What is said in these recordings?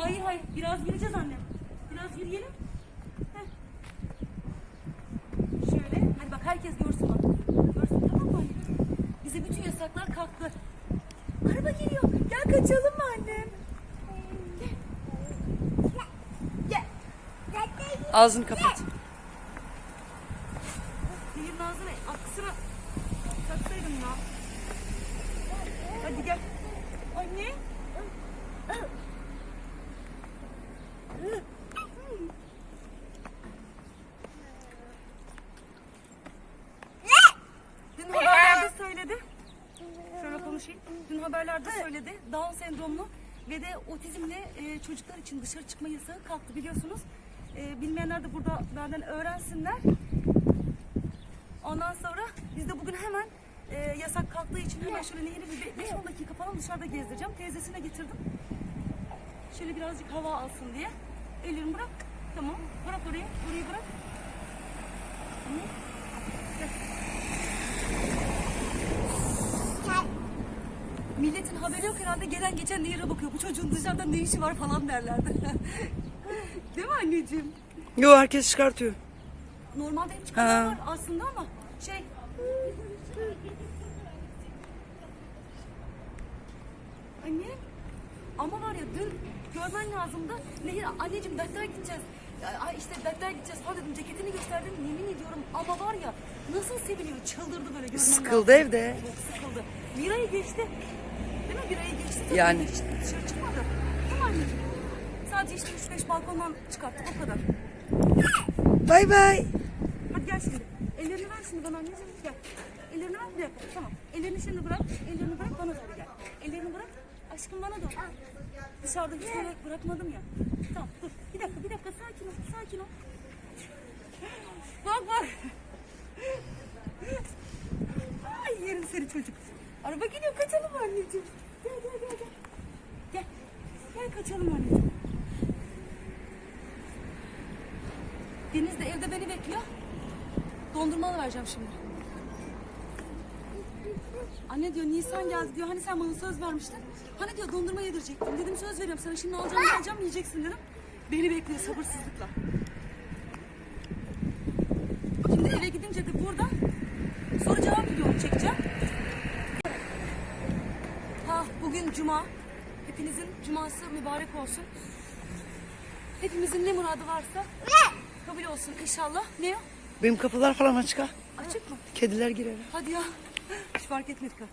Hayır hayır. Biraz yürüyeceğiz annem. Biraz yürüyelim. Heh. Şöyle. Hadi bak herkes görsün bak. Görsün tamam mı anne? Bize bütün yasaklar kalktı. Araba geliyor. Gel kaçalım mı annem? Gel. Gel. Ağzını kapat. Nehir'in ağzına aksına taksaydım ya. Hadi gel. Anne. Dün haberlerde söyledi. Şöyle konuşayım. Dün haberlerde söyledi. Down sendromlu ve de otizmli e, çocuklar için dışarı çıkma yasağı kalktı biliyorsunuz. E, bilmeyenler de burada benden öğrensinler. Ondan sonra biz de bugün hemen e, yasak kalktığı için hemen şöyle nehri bir 5-10 dakika falan dışarıda gezdireceğim. Teyzesine getirdim. Şöyle birazcık hava alsın diye. Ellerini bırak. Tamam. Bırak orayı. Orayı bırak. Tamam. Milletin haberi yok herhalde gelen geçen nehire bakıyor. Bu çocuğun dışarıda ne işi var falan derlerdi. Değil mi anneciğim? Yo herkes çıkartıyor. Normalde hep var aslında ama şey... Anne ama var ya dün görmen lazımdı. Nehir anneciğim defter gideceğiz. Ay işte defter gideceğiz falan dedim ceketini gösterdim yemin ediyorum ama var ya nasıl seviniyor çıldırdı böyle görmen Sıkıldı lazım. evde. Çok sıkıldı. Mira'yı geçti. Değil mi Mira'yı geçti? Tabii Yani. Dışarı çıkmadı. Değil mi anneciğim? Sadece işte 3-5 balkondan çıkarttık o kadar. Bay bay. Hadi gel şimdi. Ellerini ver şimdi bana anneciğim. Gel. Ellerini ver bir dakika. Tamam. Ellerini şimdi bırak. Ellerini bırak bana doğru gel. Ellerini bırak. Aşkım bana doğru. Dışarıda hiç böyle bırakmadım ya. Tamam dur. Bir dakika bir dakika sakin ol. Sakin ol. Bak bak. Ay yerim seni çocuk. Araba geliyor kaçalım anneciğim. Gel gel gel gel. Gel. Gel kaçalım anneciğim. Deniz de evde beni bekliyor. Dondurma vereceğim şimdi. Anne diyor Nisan geldi diyor. Hani sen bana söz vermiştin. Hani diyor dondurma yedirecektim. Dedim söz veriyorum sana şimdi alacağım alacağım yiyeceksin dedim. Beni bekliyor sabırsızlıkla. Şimdi eve gidince de burada soru cevap videomu çekeceğim. Ha bugün cuma. Hepinizin cuması mübarek olsun. Hepimizin ne muradı varsa kabul olsun inşallah. Ne o? Benim kapılar falan açık ha. Açık mı? Kediler girer. Hadi ya. Hiç fark etmedik ha.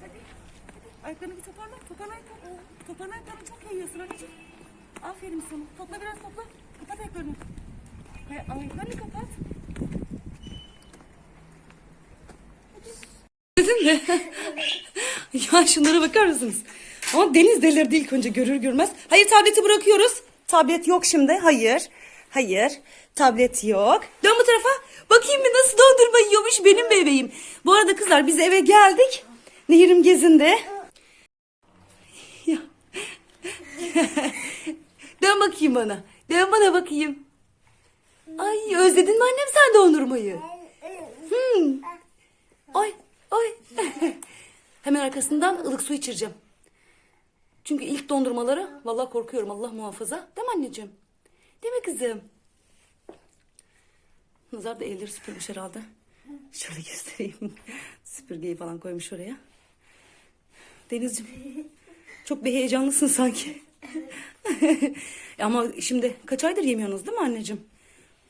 Hadi. Ayaklarını bir toparla. Toparla ayaklarını. Toparla ayaklarını çok yayıyorsun anneciğim. Aferin sana. Topla biraz topla. Kapat ayaklarını. Ay- Ayaklarını kapat. Dedin mi? ya şunlara bakar mısınız? Ama Deniz delirdi ilk önce görür görmez. Hayır tableti bırakıyoruz. Tablet yok şimdi. Hayır. Hayır. Tablet yok. Dön bu tarafa. Bakayım bir nasıl dondurma yiyormuş benim bebeğim. Bu arada kızlar biz eve geldik. Nehirim gezinde. Dön bakayım bana. Dön bana bakayım. Ay özledin mi annem sen dondurmayı? Hmm. Ay ay. Hemen arkasından ılık su içireceğim. Çünkü ilk dondurmaları vallahi korkuyorum Allah muhafaza. Değil mi anneciğim? Değil mi kızım? Nazar da elleri süpürmüş herhalde. Şöyle göstereyim. Süpürgeyi falan koymuş oraya. Denizciğim çok bir heyecanlısın sanki. Ama şimdi kaç aydır yemiyorsunuz değil mi anneciğim?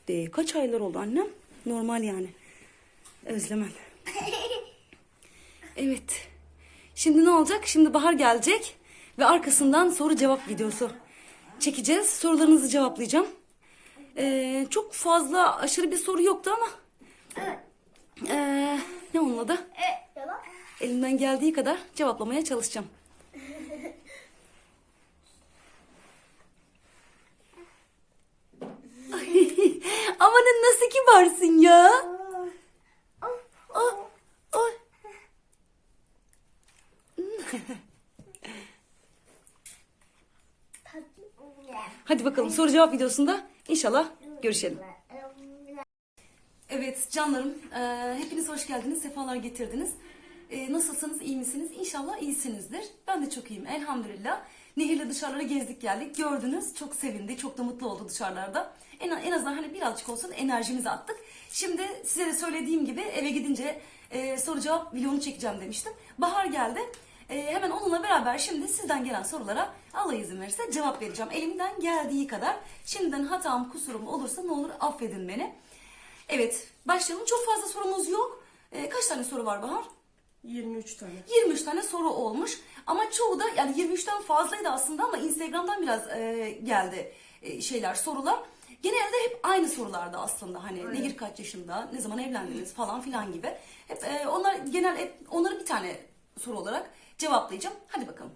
De, kaç aylar oldu annem? Normal yani. Özlemem. Evet. Şimdi ne olacak? Şimdi bahar gelecek ve arkasından soru cevap videosu çekeceğiz. Sorularınızı cevaplayacağım. Ee, çok fazla aşırı bir soru yoktu ama ee, ne onun adı? Elimden geldiği kadar cevaplamaya çalışacağım. Amanın nasıl kibarsın ya? Ay. Hadi bakalım soru cevap videosunda inşallah görüşelim. Evet canlarım, e, hepiniz hoş geldiniz, sefalar getirdiniz. Ee, nasılsınız, iyi misiniz? İnşallah iyisinizdir. Ben de çok iyiyim elhamdülillah. Nehirle dışarılara gezdik geldik. Gördünüz çok sevindi, çok da mutlu oldu dışarılarda. En, en azından hani birazcık olsun enerjimizi attık. Şimdi size de söylediğim gibi eve gidince e, soru cevap videonu çekeceğim demiştim. Bahar geldi. E, hemen onunla beraber şimdi sizden gelen sorulara Allah izin verirse cevap vereceğim. Elimden geldiği kadar. Şimdiden hatam, kusurum olursa ne olur affedin beni. Evet, başlayalım. Çok fazla sorumuz yok. E, kaç tane soru var Bahar? 23 tane. 23 tane soru olmuş. Ama çoğu da yani 23'ten fazlaydı aslında ama Instagram'dan biraz e, geldi e, şeyler, sorular. Genelde hep aynı sorulardı aslında. Hani Nehir kaç yaşında, ne zaman evlendiniz falan filan gibi. Hep e, onlar genel hep onları bir tane soru olarak cevaplayacağım. Hadi bakalım.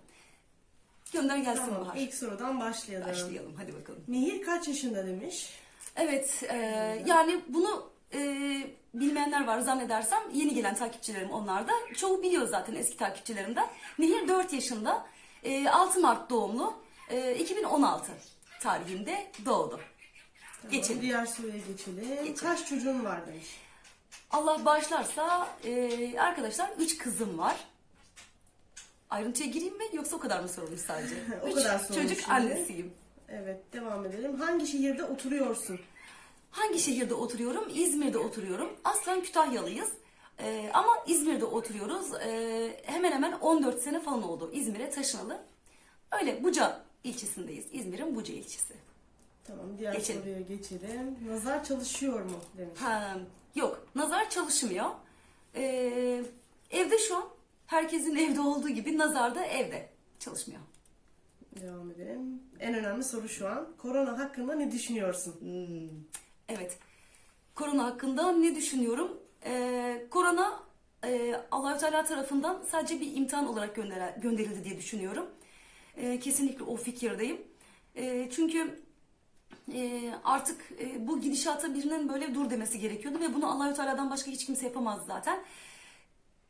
Gönder gelsin Tamam, Bahar. ilk sorudan başlayalım. Başlayalım hadi bakalım. Nehir kaç yaşında demiş? Evet, e, yani bunu e, bilmeyenler var zannedersem yeni gelen takipçilerim onlar da. Çoğu biliyor zaten eski takipçilerimden. Nehir 4 yaşında, e, 6 Mart doğumlu, e, 2016 tarihinde doğdu. Tamam, Geçelim. Diğer soruya geçelim. Geçelim. Kaç çocuğun var demiş. Allah bağışlarsa e, arkadaşlar 3 kızım var. Ayrıntıya gireyim mi yoksa o kadar mı sorulmuş sadece? O Üç kadar sorulmuş çocuk şimdi. annesiyim. Evet devam edelim. Hangi şehirde oturuyorsun? Hangi şehirde oturuyorum? İzmir'de oturuyorum. Aslen Kütahyalıyız. Ee, ama İzmir'de oturuyoruz. Ee, hemen hemen 14 sene falan oldu İzmir'e taşınalı. Öyle Buca ilçesindeyiz. İzmir'in Buca ilçesi. Tamam diğer Geçelim. soruya geçelim. Nazar çalışıyor mu demiş. Ha, yok nazar çalışmıyor. Ee, evde şu an herkesin evde olduğu gibi nazar da evde çalışmıyor. Devam edelim. En önemli soru şu an. Korona hakkında ne düşünüyorsun? Evet. Korona hakkında ne düşünüyorum? Ee, korona e, Allahü Teala tarafından sadece bir imtihan olarak göndere- gönderildi diye düşünüyorum. Ee, kesinlikle o fikirdeyim. Ee, çünkü e, artık e, bu gidişata birinin böyle dur demesi gerekiyordu ve bunu Allahü Teala'dan başka hiç kimse yapamaz zaten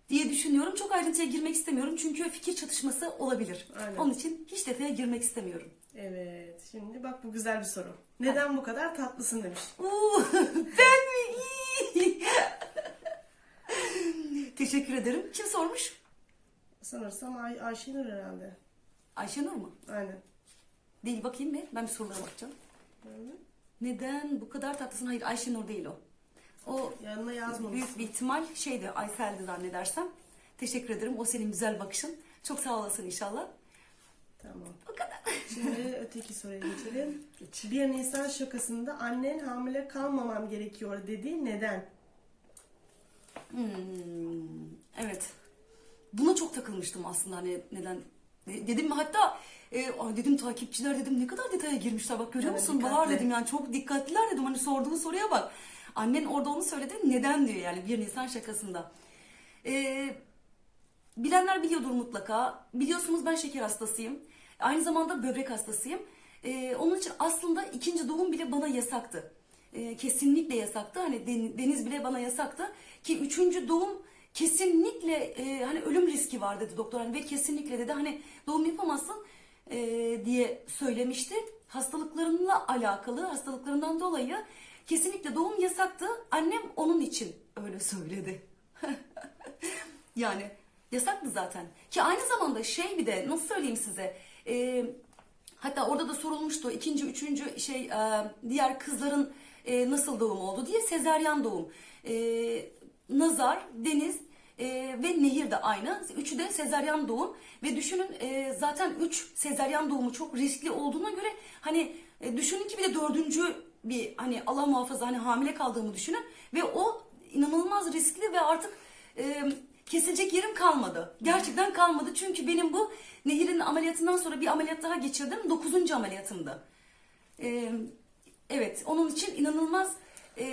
diye düşünüyorum. Çok ayrıntıya girmek istemiyorum çünkü fikir çatışması olabilir. Aynen. Onun için hiç detaya girmek istemiyorum. Evet. Şimdi bak bu güzel bir soru. Neden bu kadar tatlısın demiş. Oo, ben mi? İyi. Teşekkür ederim. Kim sormuş? Sanırsam Ay Ayşenur herhalde. Ayşenur mu? Aynen. Değil bakayım mı? Ben bir sorulara bakacağım. Neden bu kadar tatlısın? Hayır Ayşenur değil o. O Yanına yazmamışsın. büyük bir ihtimal şeydi Aysel'di zannedersem. Teşekkür ederim. O senin güzel bakışın. Çok sağ olasın inşallah. Tamam. O kadar. Şimdi öteki soruya geçelim. Bir Nisan şakasında annen hamile kalmamam gerekiyor dedi. Neden? Hmm, evet. Buna çok takılmıştım aslında hani neden de- dedim mi hatta e, dedim takipçiler dedim ne kadar detaya girmişler bak görüyor Evet, musun dikkatli. Bahar dedim yani çok dikkatliler dedim hani sorduğu soruya bak. Annen orada onu söyledi neden diyor yani 1 Nisan şakasında. E, bilenler biliyordur mutlaka. Biliyorsunuz ben şeker hastasıyım. Aynı zamanda böbrek hastasıyım. E, onun için aslında ikinci doğum bile bana yasaktı. E, kesinlikle yasaktı. Hani den- deniz bile bana yasaktı. Ki üçüncü doğum kesinlikle e, hani ölüm riski var dedi doktor. Hani ve kesinlikle dedi hani doğum yapamazsın e, diye söylemişti. Hastalıklarınla alakalı, hastalıklarından dolayı kesinlikle doğum yasaktı. Annem onun için öyle söyledi. Yani yasaktı zaten. Ki aynı zamanda şey bir de nasıl söyleyeyim size. e, hatta orada da sorulmuştu ikinci, üçüncü şey e, diğer kızların e, nasıl doğum oldu diye sezeryan doğum. E, Nazar, Deniz e, ve Nehir de aynı. Üçü de sezeryan doğum. Ve düşünün e, zaten üç sezeryan doğumu çok riskli olduğuna göre hani e, düşünün ki bir de dördüncü bir hani Allah muhafaza hani hamile kaldığımı düşünün. Ve o inanılmaz riskli ve artık e, kesilecek yerim kalmadı. Gerçekten kalmadı. Çünkü benim bu Nehir'in ameliyatından sonra bir ameliyat daha geçirdim. Dokuzuncu ameliyatımdı. E, evet onun için inanılmaz e,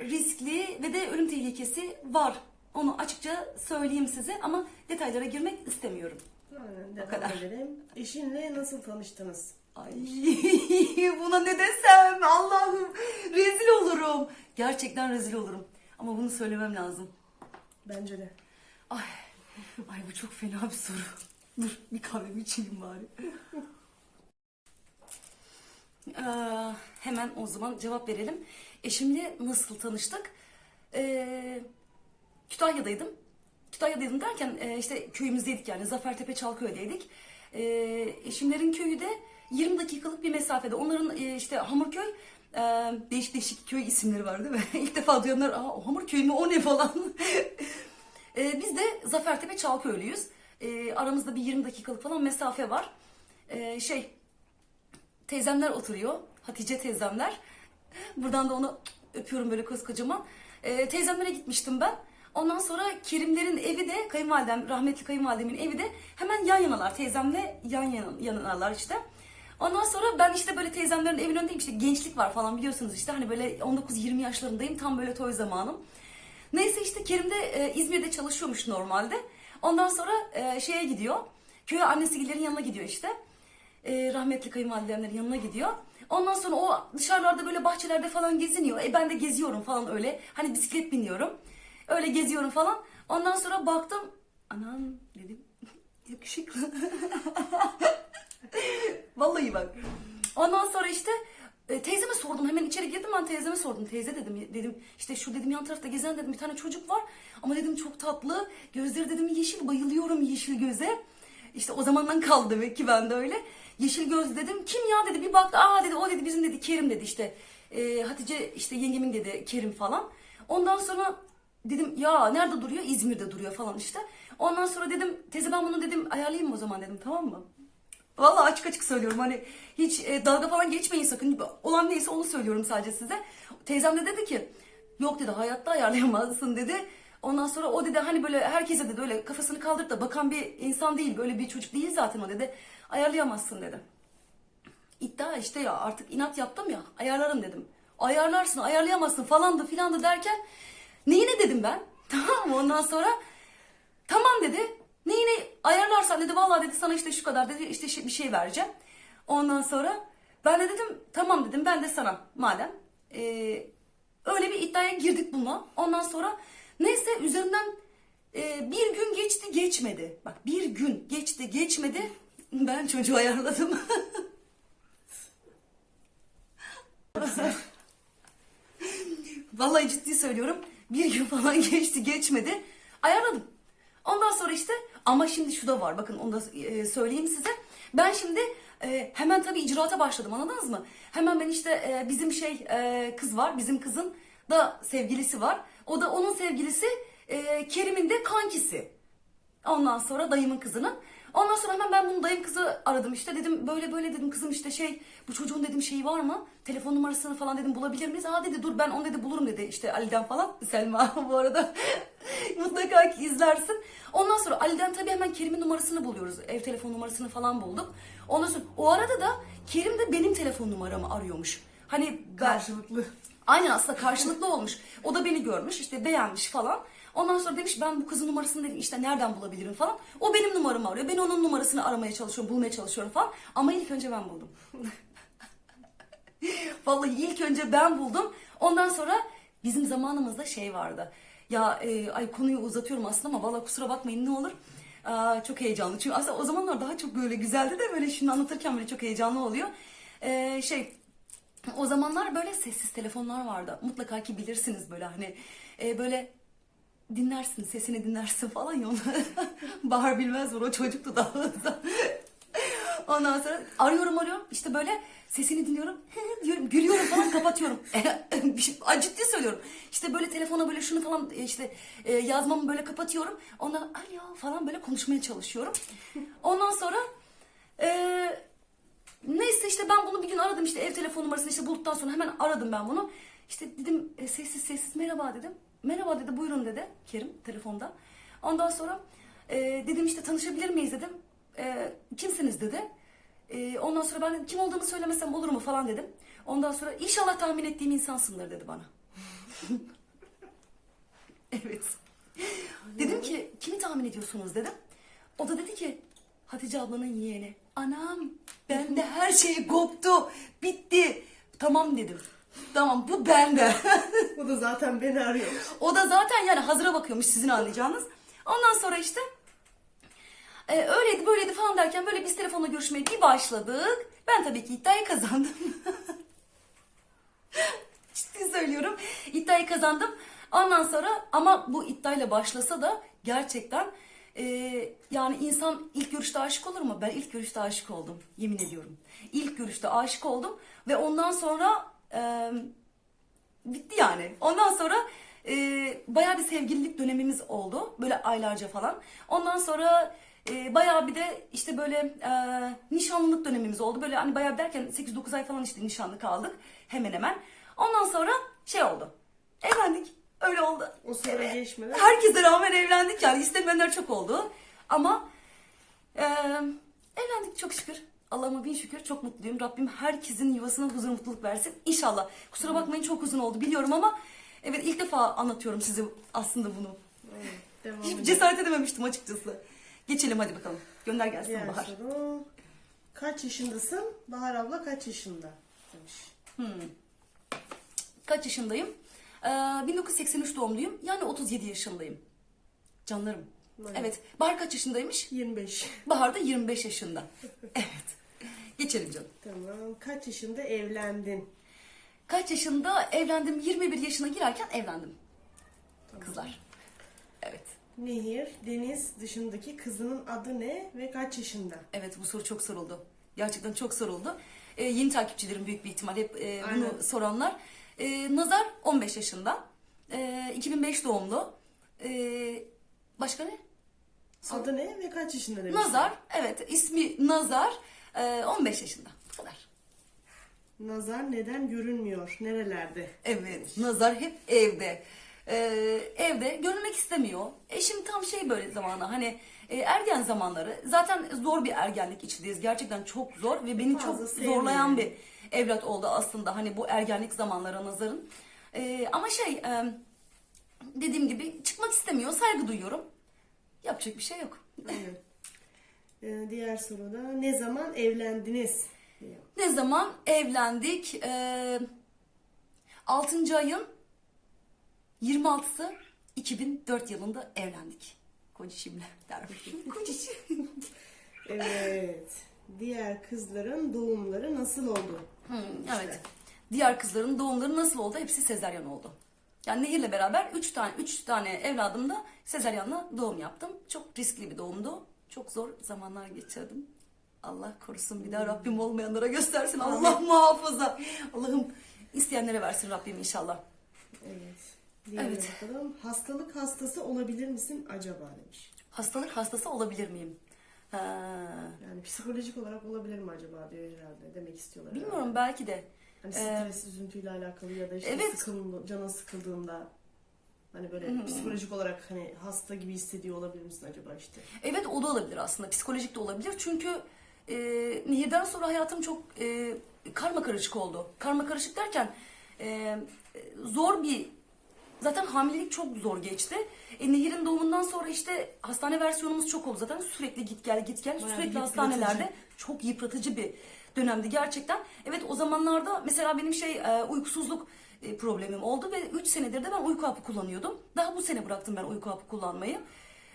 riskli ve de ölüm tehlikesi var. Onu açıkça söyleyeyim size ama detaylara girmek istemiyorum. Aynen, devam kadar. edelim. Eşinle nasıl tanıştınız? Ay buna ne desem Allah'ım rezil olurum. Gerçekten rezil olurum. Ama bunu söylemem lazım. Bence de. Ay, ay bu çok fena bir soru. Dur bir kahvemi içeyim bari. Ee, hemen o zaman cevap verelim. Eşimle nasıl tanıştık? Ee, Kütahya'daydım. Kütahya'daydım derken e, işte köyümüzdeydik yani Zafertepe Çalköy'deydik. E, eşimlerin köyü de 20 dakikalık bir mesafede. Onların e, işte Hamurköy e, değişik değişik köy isimleri var değil mi? İlk defa duyanlar aa Hamurköy mü o ne falan. e, biz de Zafertepe Çalköylüyüz. E, aramızda bir 20 dakikalık falan mesafe var. E, şey teyzemler oturuyor. Hatice teyzemler. Buradan da onu öpüyorum böyle koskocaman. Ee, teyzemlere gitmiştim ben. Ondan sonra Kerimlerin evi de kayınvalidem, rahmetli kayınvalidemin evi de hemen yan yanalar. Teyzemle yan yana, yanalar işte. Ondan sonra ben işte böyle teyzemlerin evinin önündeyim işte gençlik var falan biliyorsunuz işte hani böyle 19-20 yaşlarındayım tam böyle toy zamanım. Neyse işte Kerim de e, İzmir'de çalışıyormuş normalde. Ondan sonra e, şeye gidiyor. Köye annesilerin yanına gidiyor işte. E, rahmetli kayınvalidemlerin yanına gidiyor. Ondan sonra o dışarılarda böyle bahçelerde falan geziniyor. E ben de geziyorum falan öyle. Hani bisiklet biniyorum. Öyle geziyorum falan. Ondan sonra baktım. Anam dedim. Yakışıklı. Vallahi bak. Ondan sonra işte e, teyzeme sordum. Hemen içeri girdim ben teyzeme sordum. Teyze dedim. Dedim işte şu dedim yan tarafta gezen dedim bir tane çocuk var. Ama dedim çok tatlı. Gözleri dedim yeşil. Bayılıyorum yeşil göze. İşte o zamandan kaldı demek ki ben de öyle. Yeşil göz dedim. Kim ya dedi. Bir baktı. Aa dedi o dedi bizim dedi Kerim dedi işte. E, Hatice işte yengemin dedi Kerim falan. Ondan sonra dedim ya nerede duruyor? İzmir'de duruyor falan işte. Ondan sonra dedim teyze ben bunu dedim ayarlayayım mı o zaman dedim tamam mı? Vallahi açık açık söylüyorum hani hiç e, dalga falan geçmeyin sakın. Olan neyse onu söylüyorum sadece size. Teyzem de dedi ki yok dedi hayatta ayarlayamazsın dedi. Ondan sonra o dedi hani böyle herkese dedi öyle kafasını kaldırıp da bakan bir insan değil böyle bir çocuk değil zaten o dedi. Ayarlayamazsın dedi. İddia işte ya artık inat yaptım ya ayarlarım dedim. Ayarlarsın ayarlayamazsın falandı filandı derken neyine dedim ben. Tamam mı ondan sonra Tamam dedi. Neyine ayarlarsan dedi vallahi dedi sana işte şu kadar dedi işte bir şey vereceğim. Ondan sonra ben de dedim tamam dedim ben de sana madem. Ee, öyle bir iddiaya girdik bununla. Ondan sonra neyse üzerinden e, bir gün geçti geçmedi. Bak bir gün geçti geçmedi. Ben çocuğu ayarladım. Vallahi ciddi söylüyorum. Bir gün falan geçti geçmedi. Ayarladım. Ondan sonra işte ama şimdi şu da var bakın onu da e, söyleyeyim size. Ben şimdi e, hemen tabii icraata başladım anladınız mı? Hemen ben işte e, bizim şey e, kız var bizim kızın da sevgilisi var. O da onun sevgilisi e, Kerim'in de kankisi. Ondan sonra dayımın kızının. Ondan sonra hemen ben bunu dayım kızı aradım işte dedim böyle böyle dedim kızım işte şey bu çocuğun dedim şeyi var mı? Telefon numarasını falan dedim bulabilir miyiz? Aa dedi dur ben onu dedi bulurum dedi işte Ali'den falan. Selma bu arada mutlaka ki izlersin. Ondan sonra Ali'den tabii hemen Kerim'in numarasını buluyoruz. Ev telefon numarasını falan bulduk. Ondan sonra o arada da Kerim de benim telefon numaramı arıyormuş. Hani ben, Karşılıklı. Aynen aslında karşılıklı olmuş. O da beni görmüş işte beğenmiş falan. Ondan sonra demiş ben bu kızın numarasını dedim işte nereden bulabilirim falan. O benim numaramı arıyor. Ben onun numarasını aramaya çalışıyorum, bulmaya çalışıyorum falan. Ama ilk önce ben buldum. Vallahi ilk önce ben buldum. Ondan sonra bizim zamanımızda şey vardı. Ya e, ay konuyu uzatıyorum aslında ama vallahi kusura bakmayın ne olur. Aa, çok heyecanlı. Çünkü aslında o zamanlar daha çok böyle güzeldi de böyle şimdi anlatırken böyle çok heyecanlı oluyor. Ee, şey o zamanlar böyle sessiz telefonlar vardı. Mutlaka ki bilirsiniz böyle hani e, böyle dinlersin sesini dinlersin falan ya. Bahar bilmez var o çocuktu da. Ondan sonra arıyorum arıyorum işte böyle sesini dinliyorum diyorum gülüyorum falan kapatıyorum. Şey- Ciddi söylüyorum. İşte böyle telefona böyle şunu falan e, işte e, yazmamı böyle kapatıyorum. Ondan alo falan böyle konuşmaya çalışıyorum. Ondan sonra e, Neyse işte ben bunu bir gün aradım işte ev telefon numarasını işte bulduktan sonra hemen aradım ben bunu. İşte dedim e, sessiz sessiz merhaba dedim. Merhaba dedi buyurun dedi Kerim telefonda. Ondan sonra e, dedim işte tanışabilir miyiz dedim. E, kimsiniz dedi. E, ondan sonra ben kim olduğumu söylemesem olur mu falan dedim. Ondan sonra inşallah tahmin ettiğim insansındır dedi bana. evet. Dedim ki kimi tahmin ediyorsunuz dedim. O da dedi ki Hatice ablanın yeğeni. Anam bende her şey koptu. Bitti. Tamam dedim. Tamam bu bende. O da zaten beni arıyor. o da zaten yani hazıra bakıyormuş sizin anlayacağınız. Ondan sonra işte e, öyleydi böyleydi falan derken böyle biz telefonla görüşmeye bir başladık. Ben tabii ki iddiayı kazandım. Ciddi söylüyorum. İddiayı kazandım. Ondan sonra ama bu iddiayla başlasa da gerçekten e, yani insan ilk görüşte aşık olur mu? Ben ilk görüşte aşık oldum. Yemin ediyorum. İlk görüşte aşık oldum ve ondan sonra e, bitti yani. Ondan sonra e, bayağı bir sevgililik dönemimiz oldu. Böyle aylarca falan. Ondan sonra e, bayağı bir de işte böyle e, nişanlılık dönemimiz oldu. Böyle hani bayağı derken 8-9 ay falan işte nişanlı kaldık. Hemen hemen. Ondan sonra şey oldu. Evlendik. Öyle oldu. O sıra geçmeden Herkese rağmen evlendik yani. İstemeyenler çok oldu. Ama e, evlendik çok şükür. Allah'ıma bin şükür çok mutluyum. Rabbim herkesin yuvasına huzur mutluluk versin. İnşallah. Kusura bakmayın çok uzun oldu biliyorum ama evet ilk defa anlatıyorum size aslında bunu. Evet, devam Hiç edelim. cesaret edememiştim açıkçası. Geçelim hadi bakalım. Gönder gelsin Diğer Bahar. soru. Kaç yaşındasın? Bahar abla kaç yaşında? Demiş. Kaç yaşındayım? Ee, 1983 doğumluyum. Yani 37 yaşındayım. Canlarım. Evet. Evet. Bahar kaç yaşındaymış? 25. Bahar da 25 yaşında. Evet. Geçelim canım. Tamam. Kaç yaşında evlendin? Kaç yaşında evlendim? 21 yaşına girerken evlendim. Kızlar. Evet. Nehir, Deniz dışındaki kızının adı ne ve kaç yaşında? Evet bu soru çok soruldu. Gerçekten çok soruldu. Ee, yeni takipçilerim büyük bir ihtimal hep e, bunu Aynen. soranlar. Ee, Nazar 15 yaşında. Ee, 2005 doğumlu. Ee, başka ne? Adı ne ve kaç yaşında demiş. Nazar. Evet ismi Nazar. Ee, 15 yaşında. Bu kadar. Nazar neden görünmüyor? Nerelerde? Evet, Nazar hep evde. Ee, evde görünmek istemiyor. Eşim tam şey böyle zamanı hani e, ergen zamanları. Zaten zor bir ergenlik içindeyiz. Gerçekten çok zor ve beni Fazla çok sevmiyor. zorlayan bir evlat oldu aslında. Hani bu ergenlik zamanları Nazar'ın. Ee, ama şey e, dediğim gibi çıkmak istemiyor. Saygı duyuyorum. Yapacak bir şey yok. Aynen. Ee, diğer soruda ne zaman evlendiniz? diyor. Ne zaman evlendik? Ee, 6. ayın 26'sı 2004 yılında evlendik. Kocişimle dermişim. Kocişim. Evet. Diğer kızların doğumları nasıl oldu? Hmm, evet. Diğer kızların doğumları nasıl oldu? Hepsi sezeryan oldu. Yani Nehir'le beraber 3 tane 3 tane evladım da sezeryanla doğum yaptım. Çok riskli bir doğumdu. Çok zor zamanlar geçirdim. Allah korusun bir daha Rabbim olmayanlara göstersin. Allah muhafaza. Allah'ım isteyenlere versin Rabbim inşallah. Evet. Diğerine Evet. bakalım. Hastalık hastası olabilir misin acaba demiş. Hastalık hastası olabilir miyim? Ha, Yani psikolojik olarak olabilir mi acaba diyor herhalde. Demek istiyorlar. bilmiyorum herhalde. belki de. Hani Ee, stres, üzüntüyle alakalı ya da işte evet. sıkıldı, canın sıkıldığında hani böyle psikolojik olarak hani hasta gibi hissediyor olabilir misin acaba işte? Evet o da olabilir aslında. Psikolojik de olabilir. Çünkü e, Nehir'den sonra hayatım çok e, karma karışık oldu. Karma karışık derken e, zor bir zaten hamilelik çok zor geçti. E, Nehir'in doğumundan sonra işte hastane versiyonumuz çok oldu. Zaten sürekli git gel git gel Bayağı sürekli hastanelerde çok yıpratıcı bir dönemdi gerçekten. Evet o zamanlarda mesela benim şey e, uykusuzluk e, problemim oldu ve 3 senedir de ben uyku hapı kullanıyordum. Daha bu sene bıraktım ben uyku hapı kullanmayı.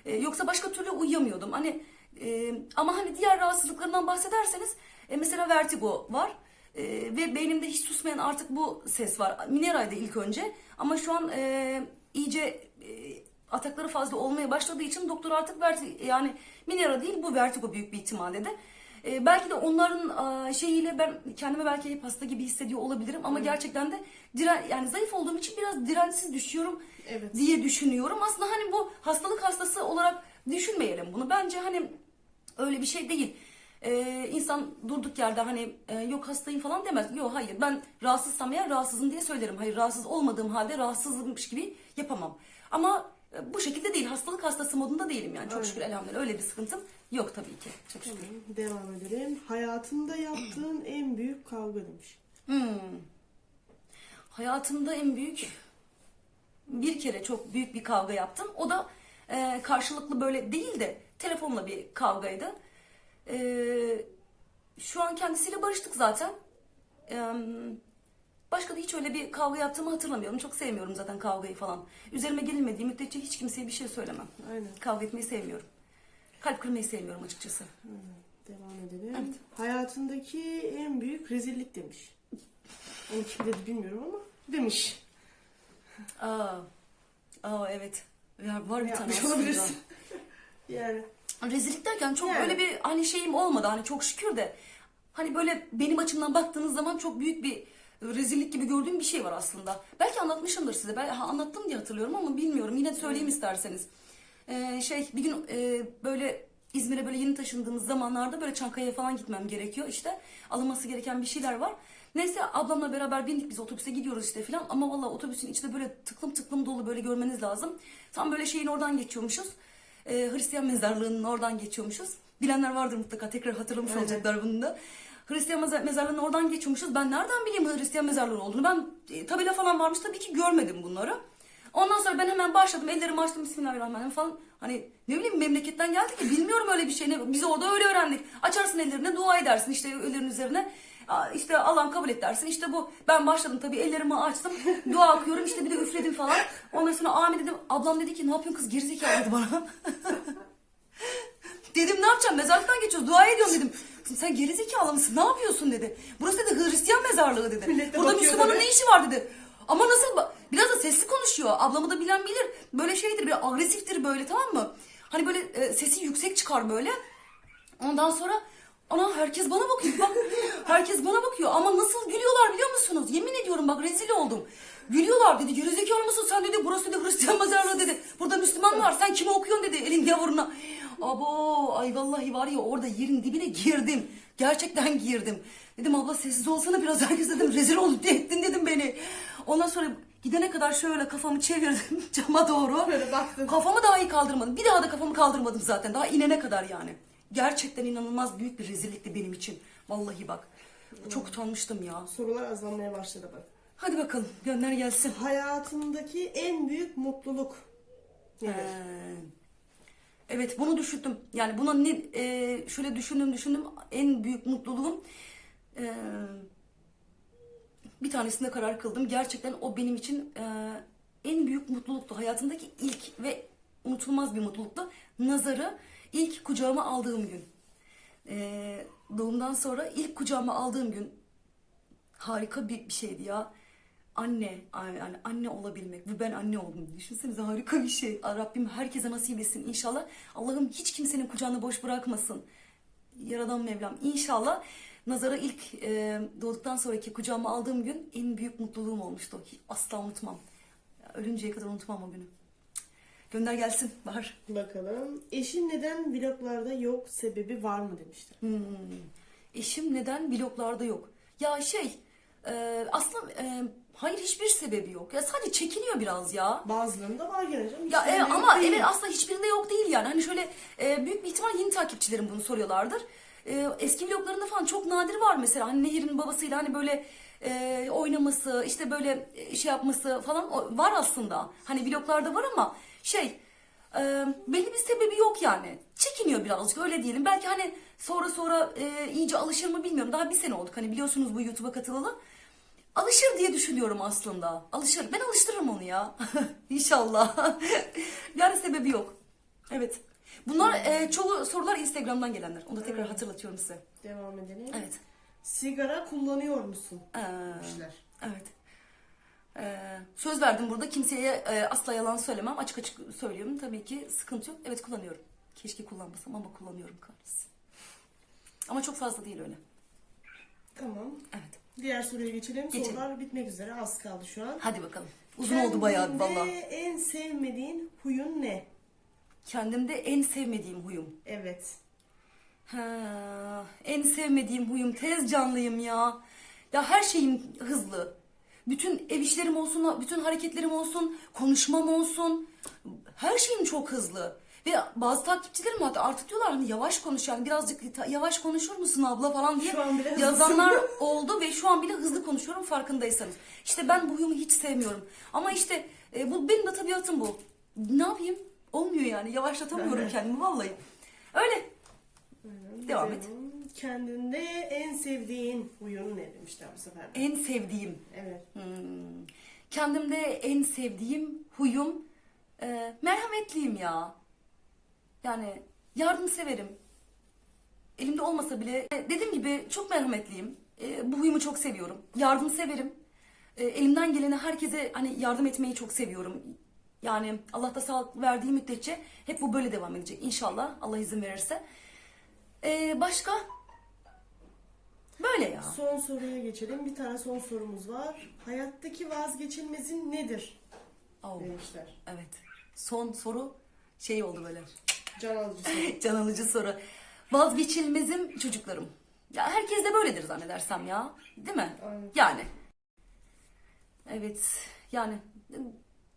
E, yoksa başka türlü uyuyamıyordum. Hani e, ama hani diğer rahatsızlıklarından bahsederseniz mesela vertigo var. E, ve beynimde hiç susmayan artık bu ses var. Mineraydı ilk önce ama şu an e, iyice e, atakları fazla olmaya başladığı için doktor artık verti yani minera değil bu vertigo büyük bir ihtimal dedi. E, belki de onların a, şeyiyle ben kendimi belki hasta gibi hissediyor olabilirim ama gerçekten de diren yani zayıf olduğum için biraz dirençsiz düşüyorum Evet. diye düşünüyorum. Aslında hani bu hastalık hastası olarak düşünmeyelim bunu. Bence hani öyle bir şey değil. Ee, insan durduk yerde hani e, yok hastayım falan demez. Yok hayır ben rahatsızsam eğer rahatsızım diye söylerim. Hayır rahatsız olmadığım halde rahatsızmış gibi yapamam. Ama e, bu şekilde değil hastalık hastası modunda değilim yani. Çok Aynen. şükür elhamdülillah öyle bir sıkıntım yok tabii ki. Çok şükür. Devam edelim. Hayatında yaptığın en büyük kavga demiş. Hmm. Hayatımda en büyük bir kere çok büyük bir kavga yaptım. O da e, karşılıklı böyle değil de telefonla bir kavgaydı. E, şu an kendisiyle barıştık zaten. E, başka da hiç öyle bir kavga yaptığımı hatırlamıyorum. Çok sevmiyorum zaten kavgayı falan. Üzerime gelinmediği müddetçe hiç kimseye bir şey söylemem. Aynen. Kavga etmeyi sevmiyorum. Kalp kırmayı sevmiyorum açıkçası. Devam edelim. Hayatındaki en büyük rezillik demiş. Onu kim dedi bilmiyorum ama demiş. Aa, Aa evet. Ya, var bir tane Yapmış aslında. olabilirsin. Yani Rezillik derken çok Yani. böyle bir hani şeyim olmadı hani çok şükür de hani böyle benim açımdan baktığınız zaman çok büyük bir rezillik gibi gördüğüm bir şey var aslında. Belki anlatmışımdır size. Ben ha, anlattım diye hatırlıyorum ama bilmiyorum. Yine söyleyeyim isterseniz. Ee, şey bir gün e, böyle İzmir'e böyle yeni taşındığımız zamanlarda böyle Çankaya'ya falan gitmem gerekiyor. İşte alınması gereken bir şeyler var. Neyse ablamla beraber bindik biz otobüse gidiyoruz işte filan ama valla otobüsün içinde böyle tıklım tıklım dolu böyle görmeniz lazım. Tam böyle şeyin oradan geçiyormuşuz. Ee, Hristiyan mezarlığının oradan geçiyormuşuz. Bilenler vardır mutlaka tekrar hatırlamış Evet. olacaklar bunu da. Hristiyan meza- mezarlığının oradan geçiyormuşuz. Ben nereden bileyim Hristiyan mezarlığı olduğunu? Ben e, tabela falan varmış tabii ki görmedim bunları. Ondan sonra ben hemen başladım. Ellerimi açtım Bismillahirrahmanirrahim falan. Hani ne bileyim memleketten geldi ki bilmiyorum öyle bir şey. Biz orada öyle öğrendik. Açarsın ellerine dua edersin işte ellerin üzerine. İşte Allah'ım kabul et dersin. İşte bu ben başladım tabii ellerimi açtım. Dua okuyorum işte bir de üfledim falan. Ondan sonra amin dedim. Ablam dedi ki ne yapıyorsun kız gerizekalı dedi bana. Dedim ne yapacağım mezarlıktan geçiyoruz dua ediyorum dedim. Kızım sen gerizekalı mısın ne yapıyorsun dedi. Burası dedi Hristiyan mezarlığı dedi. Millet de Burada bakıyor Müslümanın tabii. ne işi var dedi. Ama nasıl ba- biraz da sesli konuşuyor. Ablamı da bilen bilir. Böyle şeydir böyle agresiftir böyle tamam mı? Hani böyle e, sesi yüksek çıkar böyle. Ondan sonra ana herkes bana bakıyor bak. herkes bana bakıyor ama nasıl gülüyorlar biliyor musunuz? Yemin ediyorum bak rezil oldum. Gülüyorlar dedi gerizekalı mısın sen dedi burası dedi Hristiyan mezarlığı dedi. Burada Müslüman var sen kime okuyorsun dedi elin gavuruna. Abo ay vallahi var ya orada yerin dibine girdim. Gerçekten girdim. Dedim abla sessiz olsana biraz herkes dedim rezil oldun ettin dedim beni. Ondan sonra gidene kadar şöyle kafamı çevirdim cama doğru. Böyle. Kafamı daha iyi kaldırmadım. Bir daha da kafamı kaldırmadım zaten. Daha inene kadar yani. Gerçekten inanılmaz büyük bir rezillikti benim için. Vallahi bak. Çok utanmıştım ya. sorular azalmaya başladı bak. Hadi bakalım gönder gelsin. Hayatındaki en büyük mutluluk? Ee, evet bunu düşündüm. Yani buna ne e, şöyle düşündüm düşündüm. En büyük mutluluğum e, bir tanesinde karar kıldım. Gerçekten o benim için e, en büyük mutluluktu. Hayatımdaki ilk ve unutulmaz bir mutluluktu. Nazarı ilk kucağıma aldığım gün. E, doğumdan sonra ilk kucağıma aldığım gün harika bir, bir şeydi ya. Anne, yani anne olabilmek ve ben anne oldum. Düşünsenize harika bir şey. Rabbim herkese nasip etsin inşallah. Allah'ım hiç kimsenin kucağını boş bırakmasın. Yaradan Mevlam inşallah. Nazara ilk e, doğduktan sonraki kucağıma aldığım gün en büyük mutluluğum olmuştu. Asla unutmam. Ölünceye kadar unutmam o günü. Gönder gelsin Bahar. Bakalım. Eşin neden vloglarda yok sebebi var mı demişler. Hmm. Eşim neden vloglarda yok? Ya şey e, aslında e, hayır hiçbir sebebi yok. Ya sadece çekiniyor biraz ya. Bazılarında var gene canım. Ya Hiçbirinde evet, ama değil. evet aslında hiçbirinde yok değil yani. Hani şöyle e, büyük bir ihtimal yeni takipçilerim bunu soruyorlardır. E, eski vloglarında falan çok nadir var mesela. Hani Nehir'in babasıyla hani böyle e, oynaması, işte böyle e, şey yapması falan o- var aslında. Hani vloglarda var ama şey e, belli bir sebebi yok yani. Çekiniyor birazcık öyle diyelim. Belki hani sonra sonra e, iyice alışır mı bilmiyorum. Daha bir sene olduk hani biliyorsunuz bu YouTube'a katılalı. Alışır diye düşünüyorum aslında. Alışır. Ben alıştırırım onu ya. İnşallah. yani sebebi yok. Evet. Bunlar e, çoğu sorular Instagram'dan gelenler. Onu da tekrar hatırlatıyorum size. Devam edelim. Evet. Sigara kullanıyor musun? Ee, Demişler. evet. Ee, söz verdim burada kimseye e, asla yalan söylemem. Açık açık söylüyorum. Tabii ki sıkıntı yok. Evet kullanıyorum. Keşke kullanmasam ama kullanıyorum kahretsin. Ama çok fazla değil öyle. Tamam. Evet. Diğer soruya geçelim. Geçelim. Sorular bitmek üzere. Az kaldı şu an. Hadi bakalım. Uzun oldu bayağı Kendinde valla. en sevmediğin huyun ne? Kendimde en sevmediğim huyum. Evet. Ha, en sevmediğim huyum tez canlıyım ya. Ya her şeyim hızlı. Bütün ev işlerim olsun, bütün hareketlerim olsun, konuşmam olsun. Her şeyim çok hızlı. Ve bazı takipçilerim hatta artık diyorlar hani yavaş konuş yani birazcık yavaş konuşur musun abla falan diye Şu an bile yazanlar oldu ve şu an bile hızlı konuşuyorum farkındaysanız. İşte ben bu huyumu hiç sevmiyorum. Ama işte e, bu benim de tabiatım bu. Ne yapayım? Olmuyor yani. Yavaşlatamıyorum Evet. kendimi vallahi. Öyle. Devam et. Kendinde en sevdiğin huyun ne demişler bu sefer. En sevdiğim. Evet. Hmm. Kendimde en sevdiğim huyum e, merhametliyim ya. Yani yardım severim. Elimde olmasa bile e, dediğim gibi çok merhametliyim. E, bu huyumu çok seviyorum. Yardım severim. E, elimden geleni herkese hani yardım etmeyi çok seviyorum. Yani Allah da sağlık verdiği müddetçe hep bu böyle devam edecek inşallah Allah izin verirse. Ee, başka? Böyle ya. Son soruya geçelim. Bir tane son sorumuz var. Hayattaki vazgeçilmezin nedir? Oh, Demişler. evet. Son soru şey oldu böyle. Can alıcı soru. Can alıcı soru. Vazgeçilmezim çocuklarım. Ya herkes de böyledir zannedersem ya. Değil mi? Aynen. Yani. Evet. Yani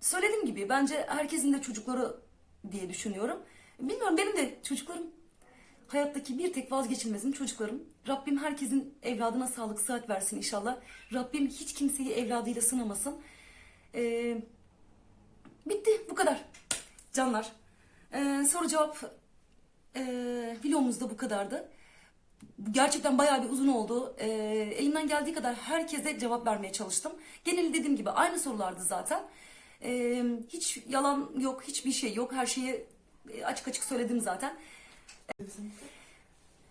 söylediğim gibi bence herkesin de çocukları diye düşünüyorum. Bilmiyorum benim de çocuklarım hayattaki bir tek vazgeçilmezim çocuklarım. Rabbim herkesin evladına sağlık sıhhat versin inşallah. Rabbim hiç kimseyi evladıyla sınamasın. Ee, bitti bu kadar. Canlar. Ee, soru cevap e, videomuz da bu kadardı. Gerçekten bayağı bir uzun oldu. Ee, elimden geldiği kadar herkese cevap vermeye çalıştım. Geneli dediğim gibi aynı sorulardı zaten. Ee, hiç yalan yok, hiçbir şey yok. Her şeyi e, açık açık söyledim zaten.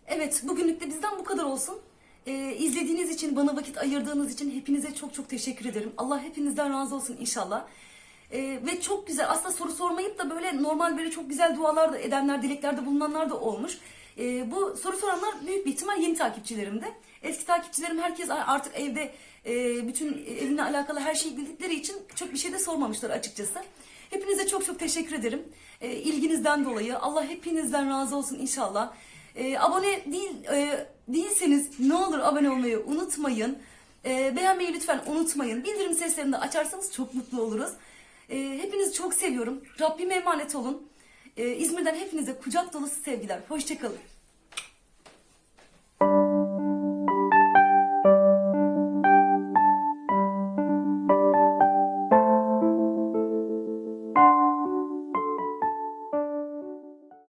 Evet, bugünlük de bizden bu kadar olsun. Ee, izlediğiniz için, bana vakit ayırdığınız için hepinize çok çok teşekkür ederim. Allah hepinizden razı olsun inşallah. Ee, ve çok güzel, aslında soru sormayıp da böyle normal böyle çok güzel dualar edenler, dileklerde bulunanlar da olmuş. Ee, bu soru soranlar büyük bir ihtimal yeni takipçilerimdi. Eski takipçilerim herkes artık evde e, bütün evine alakalı her şeyi bildikleri için çok bir şey de sormamışlar açıkçası. Hepinize çok çok teşekkür ederim. Ee, ilginizden dolayı. Allah hepinizden razı olsun inşallah. Ee, abone değil e, değilseniz ne olur abone olmayı unutmayın. Ee, beğenmeyi lütfen unutmayın. Bildirim seslerini de açarsanız çok mutlu oluruz. Ee, hepinizi çok seviyorum. Rabbime emanet olun. Ee, İzmir'den hepinize kucak dolusu sevgiler. Hoşçakalın.